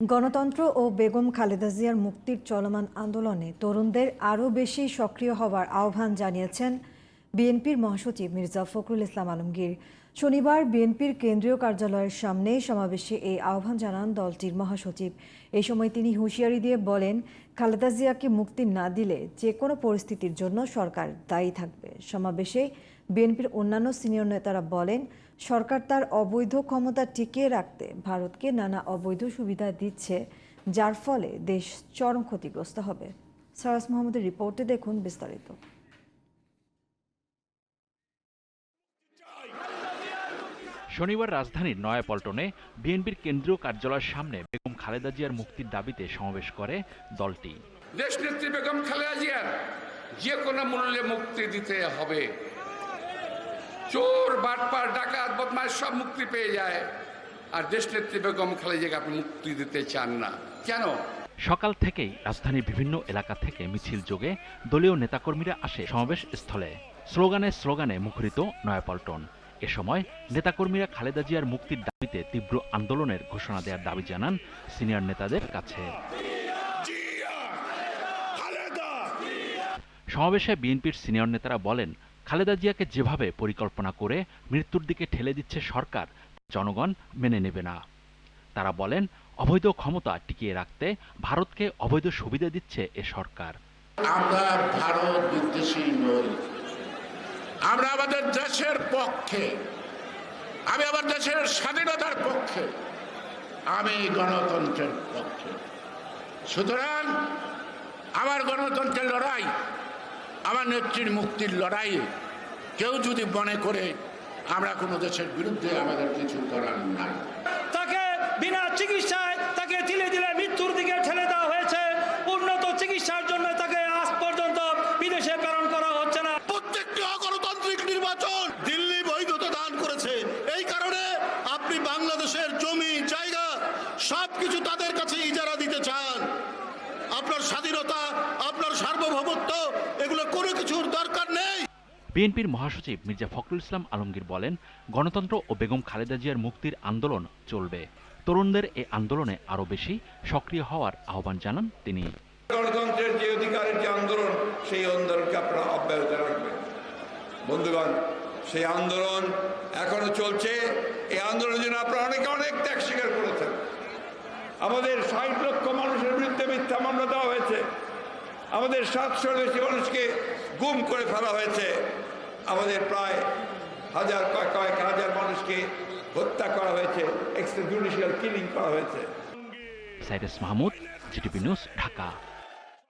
গণতন্ত্র ও বেগম খালেদা জিয়ার মুক্তির চলমান আন্দোলনে তরুণদের আরও বেশি সক্রিয় হওয়ার আহ্বান জানিয়েছেন বিএনপির মহাসচিব মির্জা ফখরুল ইসলাম আলমগীর। শনিবার বিএনপির কেন্দ্রীয় কার্যালয়ের সামনে সমাবেশে এই আহ্বান জানান দলটির মহাসচিব। এই সময় তিনি হুঁশিয়ারি দিয়ে বলেন, খালেদা জিয়াকে মুক্তি না দিলে যে কোনো পরিস্থিতির জন্য সরকার দায়ী থাকবে। সমাবেশে বিএনপির অন্যান্য সিনিয়র নেতারা বলেন, সরকার তার অবৈধ ক্ষমতা টিকিয়ে রাখতে ভারতকে নানা অবৈধ সুবিধা দিচ্ছে, যার ফলে দেশ চরম ক্ষতিগ্রস্ত হবে। সারাস মোহাম্মদের রিপোর্টে দেখুন বিস্তারিত। শনিবার রাজধানীর নয়াপল্টনে বিএনপির কেন্দ্রীয় কার্যালয়ের সামনে বেগম খালেদা জিয়ার মুক্তির দাবিতে সমাবেশ করে দলটি। দেশনেত্রী বেগম খালেদা জিয়ার যে কোনো মূল্যে মুক্তি দিতে হবে। চোর বাটপার ডাকাত বদমাশ সব মুক্তি পেয়ে যায়। আর দেশ দেশনেত্রী বেগম খালেদাকে আপনি মুক্তি দিতে চান না। কেন? সকাল থেকেই রাজধানীর বিভিন্ন এলাকা থেকে মিছিল যোগে দলীয় নেতাকর্মীরা আসে সমাবেশ স্থলে। স্লোগানে স্লোগানে মুখরিত নয়াপল্টন। এ সময় নেতাকর্মীরা খালেদা জিয়ার মুক্তির দাবিতে তীব্র আন্দোলনের ঘোষণা দেওয়ার দাবি জানান সিনিয়র নেতাদের কাছে। সমাবেশে বিএনপির সিনিয়র নেতারা বলেন, খালেদা জিয়াকে যেভাবে পরিকল্পনা করে মৃত্যুর দিকে ঠেলে দিচ্ছে সরকার, জনগণ মেনে নেবে না। তারা বলেন, অবৈধ ক্ষমতা টিকিয়ে রাখতে ভারতকে অবৈধ সুবিধা দিচ্ছে এ সরকার। আমরা ভারত বিদ্বেষী নই। আমরা আমাদের দেশের পক্ষে, আমি আমার দেশের স্বাধীনতার পক্ষে, আমি গণতন্ত্রের পক্ষে। সুতরাং আমার গণতন্ত্রের লড়াই, আমার নেত্রীর মুক্তির লড়াই, কেউ যদি মনে করে আমরা কোনো দেশের বিরুদ্ধে আমাদের কিছু করার নাই। তাকে বিনা চিকিৎসায় তাকে ধীরে আপনার স্বাধীনতা আপনার সার্বভৌমত্ব এগুলো কোনো কিছুর দরকার নেই। বিএনপির মহাসচিব মির্জা ফখরুল ইসলাম আলমগীর বলেন গণতন্ত্র ও বেগম খালেদা জিয়ার মুক্তির আন্দোলন চলবে। তরুণদের এই আন্দোলনে আরও বেশি সক্রিয় হওয়ার আহ্বান জানান তিনি। গণতন্ত্রের যে অধিকারের যে আন্দোলন সেই আন্দোলনকে আপনারা অব্যাহত রাখবেন। বন্ধুগণ সেই আন্দোলন এখনও চলছে। এই আন্দোলনের জন্য আপনারা অনেকে অনেক ত্যাগ স্বীকার করেছেন। আমাদের ষাট লক্ষ মানুষের বিরুদ্ধে মিথ্যা মামলা দেওয়া হয়েছে আমাদের সাতশোর বেশি মানুষকে গুম করে ফেলা হয়েছে। আমাদের প্রায় হাজার কয়েক হাজার মানুষকে হত্যা করা হয়েছে এক্সট্রা জুডিশিয়াল কিলিং করা হয়েছে। Cyrus Mahmud GTP news, Dhaka.